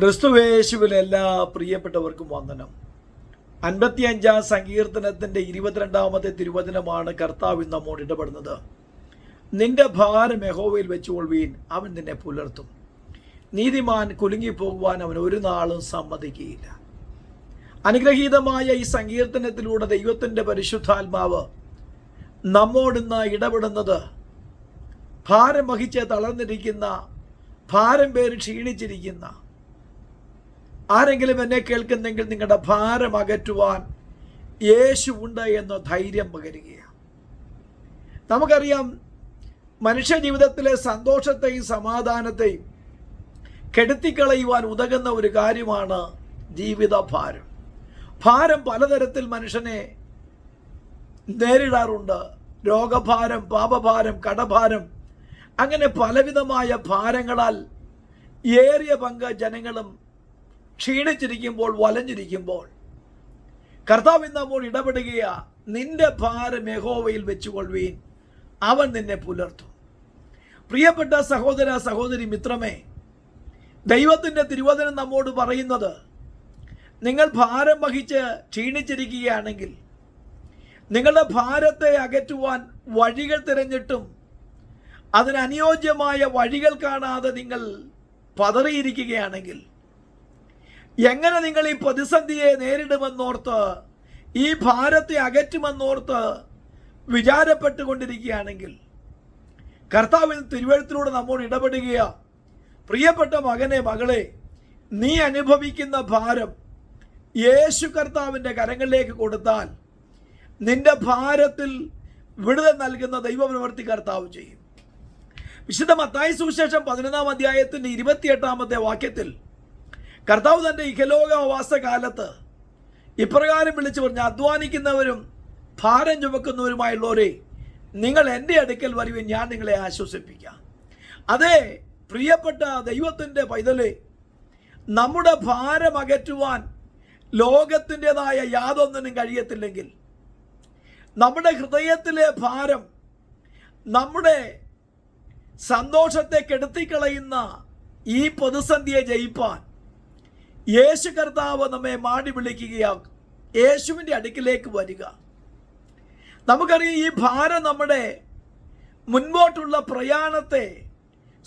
ക്രിസ്തുവേശുവിൽ എല്ലാ പ്രിയപ്പെട്ടവർക്കും വന്ദനം. അൻപത്തിയഞ്ചാം സങ്കീർത്തനത്തിന്റെ ഇരുപത്തിരണ്ടാമത്തെ തിരുവചനമാണ് കർത്താവ് നമ്മോട് ഇടപെടുന്നത്. നിന്റെ ഭാരം യഹോവയിൽ വെച്ചുകൊള്ളുവീൻ അവൻ നിന്നെ പുലർത്തും. നീതിമാൻ കുലുങ്ങിപ്പോകുവാൻ അവൻ ഒരു നാളും സമ്മതിക്കുകയില്ല. അനുഗ്രഹീതമായ ഈ സങ്കീർത്തനത്തിലൂടെ ദൈവത്തിന്റെ പരിശുദ്ധാത്മാവ് നമ്മോടിന്ന് ഇടപെടുന്നത് ഭാരം വഹിച്ച് തളർന്നിരിക്കുന്ന ഭാരം പേര് ക്ഷീണിച്ചിരിക്കുന്ന ആരെങ്കിലും എന്നെ കേൾക്കുന്നെങ്കിൽ നിങ്ങളുടെ ഭാരം അകറ്റുവാൻ യേശു ഉണ്ട് എന്ന ധൈര്യം പകരുകയാണ്. നമുക്കറിയാം മനുഷ്യ ജീവിതത്തിലെ സന്തോഷത്തെയും സമാധാനത്തെയും കെടുത്തിക്കളയുവാൻ ഉതകുന്ന ഒരു കാര്യമാണ് ജീവിത ഭാരം ഭാരം പലതരത്തിൽ മനുഷ്യനെ നേരിടാറുണ്ട്. രോഗഭാരം പാപഭാരം കടഭാരം അങ്ങനെ പലവിധമായ ഭാരങ്ങളാൽ ഏറിയ പങ്ക് ജനങ്ങളും ക്ഷീണിച്ചിരിക്കുമ്പോൾ വലഞ്ഞിരിക്കുമ്പോൾ. കർത്താവ് നമ്മൾ ഇടപെടുകയാ നിന്റെ ഭാരം യഹോവയിൽ വെച്ചുകൊള്ളുവീൻ അവൻ നിന്നെ പുലർത്തും. പ്രിയപ്പെട്ട സഹോദര സഹോദരി മിത്രമേ ദൈവത്തിന്റെ തിരുവചനം നമ്മോട് പറയുന്നത് നിങ്ങൾ ഭാരം വഹിച്ച് ക്ഷീണിച്ചിരിക്കുകയാണെങ്കിൽ നിങ്ങളുടെ ഭാരത്തെ അകറ്റുവാൻ വഴികൾ തിരഞ്ഞിട്ടും അതിനനുയോജ്യമായ വഴികൾ കാണാതെ നിങ്ങൾ പതറിയിരിക്കുകയാണെങ്കിൽ എങ്ങനെ നിങ്ങൾ ഈ പ്രതിസന്ധിയെ നേരിടുമെന്നോർത്ത് ഈ ഭാരത്തെ അകറ്റുമെന്നോർത്ത് വിചാരപ്പെട്ടുകൊണ്ടിരിക്കുകയാണെങ്കിൽ കർത്താവിൽ തിരുവഴുത്തിലൂടെ നമ്മോട് ഇടപെടുകയാ. പ്രിയപ്പെട്ട മകനെ മകളെ നീ അനുഭവിക്കുന്ന ഭാരം യേശു കർത്താവിന്റെ കരങ്ങളിലേക്ക് കൊടുത്താൽ നിന്റെ ഭാരത്തിൽ വിടുതൽ നൽകുന്ന ദൈവപ്രവർത്തി കർത്താവ് ചെയ്യും. വിശുദ്ധ മത്തായി സുവിശേഷം പതിനൊന്നാം അധ്യായത്തിന്റെ ഇരുപത്തിയെട്ടാമത്തെ വാക്യത്തിൽ കർത്താവ് തന്റെ ഇഹലോകവാസ കാലത്ത് ഇപ്രകാരം വിളിച്ചു പറഞ്ഞ അധ്വാനിക്കുന്നവരും ഭാരം ചുമക്കുന്നവരുമായുള്ളവരെ നിങ്ങൾ എന്റെ അടുക്കൽ വരുവിൻ ഞാൻ നിങ്ങളെ ആശ്വസിപ്പിക്കാം. അതെ പ്രിയപ്പെട്ട ദൈവത്തിന്റെ പൈതലെ നമ്മുടെ ഭാരം അകറ്റുവാൻ ലോകത്തിന്റെതായ യാതൊന്നിനും കഴിയത്തില്ലെങ്കിൽ നമ്മുടെ ഹൃദയത്തിലെ ഭാരം നമ്മുടെ സന്തോഷത്തെ കെടുത്തിക്കളയുന്ന ഈ പ്രതിസന്ധിയെ ജയിപ്പാൻ യേശു കർത്താവ് നമ്മെ മാടി വിളിക്കുകയാണ് യേശുവിന്റെ അടുക്കിലേക്ക് വരിക. നമുക്കറിയാം ഈ ഭാരം നമ്മുടെ മുൻപോട്ടുള്ള പ്രയാണത്തെ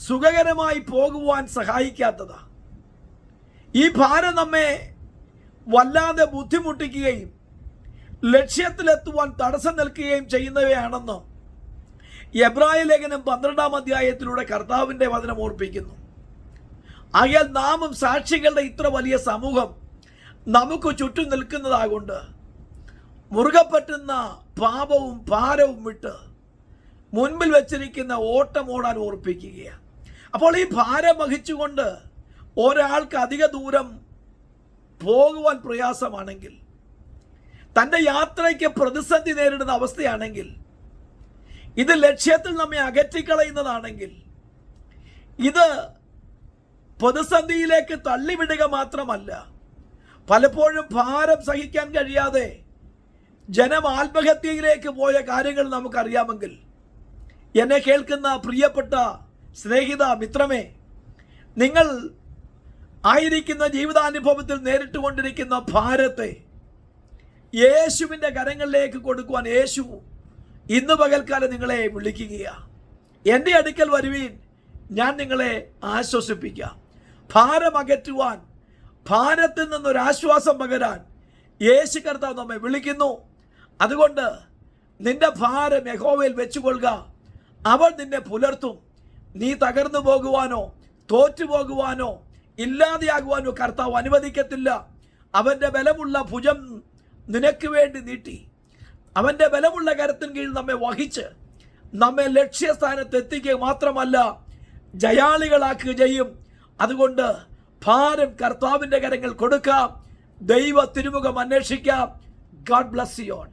സുഖകരമായി പോകുവാൻ സഹായിക്കാത്തതാ. ഈ ഭാരം നമ്മെ വല്ലാതെ ബുദ്ധിമുട്ടിക്കുകയും ലക്ഷ്യത്തിലെത്തുവാൻ തടസ്സം നിൽക്കുകയും ചെയ്യുന്നവയാണെന്ന് എബ്രാഹിം ലേഖനം പന്ത്രണ്ടാം അധ്യായത്തിലൂടെ കർത്താവിന്റെ വചനം ഓർപ്പിക്കുന്നു. ആകയാൽ നാമും സാക്ഷികളുടെ ഇത്ര വലിയ സമൂഹം നമുക്ക് ചുറ്റും നിൽക്കുന്നതാകൊണ്ട് മുറുകെ പറ്റുന്ന പാപവും ഭാരവും വിട്ട് മുൻപിൽ വെച്ചിരിക്കുന്ന ഓട്ടം ഓടാൻ ഓർപ്പിക്കുകയാണ്. അപ്പോൾ ഈ ഭാരം വഹിച്ചുകൊണ്ട് ഒരാൾക്ക് അധിക ദൂരം പോകുവാൻ പ്രയാസമാണെങ്കിൽ തന്റെ യാത്രയ്ക്ക് പ്രതിസന്ധി നേരിടുന്ന അവസ്ഥയാണെങ്കിൽ ഇത് ലക്ഷ്യത്തിൽ നമ്മെ അകറ്റിക്കളയുന്നതാണെങ്കിൽ ഇത് പ്രതിസന്ധിയിലേക്ക് തള്ളിവിടുക മാത്രമല്ല പലപ്പോഴും ഭാരം സഹിക്കാൻ കഴിയാതെ ജനം ആത്മഹത്യയിലേക്ക് പോയ കാര്യങ്ങൾ നമുക്കറിയാമെങ്കിൽ എന്നെ കേൾക്കുന്ന പ്രിയപ്പെട്ട സ്നേഹിത മിത്രമേ നിങ്ങൾ ആയിരിക്കുന്ന ജീവിതാനുഭവത്തിൽ നേരിട്ടുകൊണ്ടിരിക്കുന്ന ഭാരത്തെ യേശുവിന്റെ കരങ്ങളിലേക്ക് കൊടുക്കുവാൻ യേശു ഇന്ന് പകൽക്കാലം നിങ്ങളെ വിളിക്കുകയാണ് എന്റെ അടുക്കൽ വരുവീൻ ഞാൻ നിങ്ങളെ ആശ്വസിപ്പിക്കാം. ഭാരം അകറ്റുവാൻ ഭാരത്തിൽ നിന്നൊരാശ്വാസം പകരാൻ യേശു കർത്താവ് നമ്മെ വിളിക്കുന്നു. അതുകൊണ്ട് നിന്റെ ഭാരം യഹോവയിൽ വെച്ചുകൊള്ളുക. അവൾ നിന്നെ പുലർത്തും. നീ തകർന്നു പോകുവാനോ തോറ്റു പോകുവാനോ ഇല്ലാതെയാകുവാനോ കർത്താവ് അനുവദിക്കത്തില്ല. അവന്റെ ബലമുള്ള ഭുജം നിനക്ക് വേണ്ടി നീട്ടി. അവന്റെ ബലമുള്ള കരത്തിന് കീഴിൽ നമ്മെ വഹിച്ച് നമ്മെ ലക്ഷ്യസ്ഥാനത്ത് എത്തിക്കുക മാത്രമല്ല ജയാളികളാക്കുക ചെയ്യും. അതുകൊണ്ട് ഭാരം കർത്താവിന്റെ കരങ്ങൾ കൊടുക്കാം. ദൈവ തിരുമുഖം അന്വേഷിക്കാം. God bless you on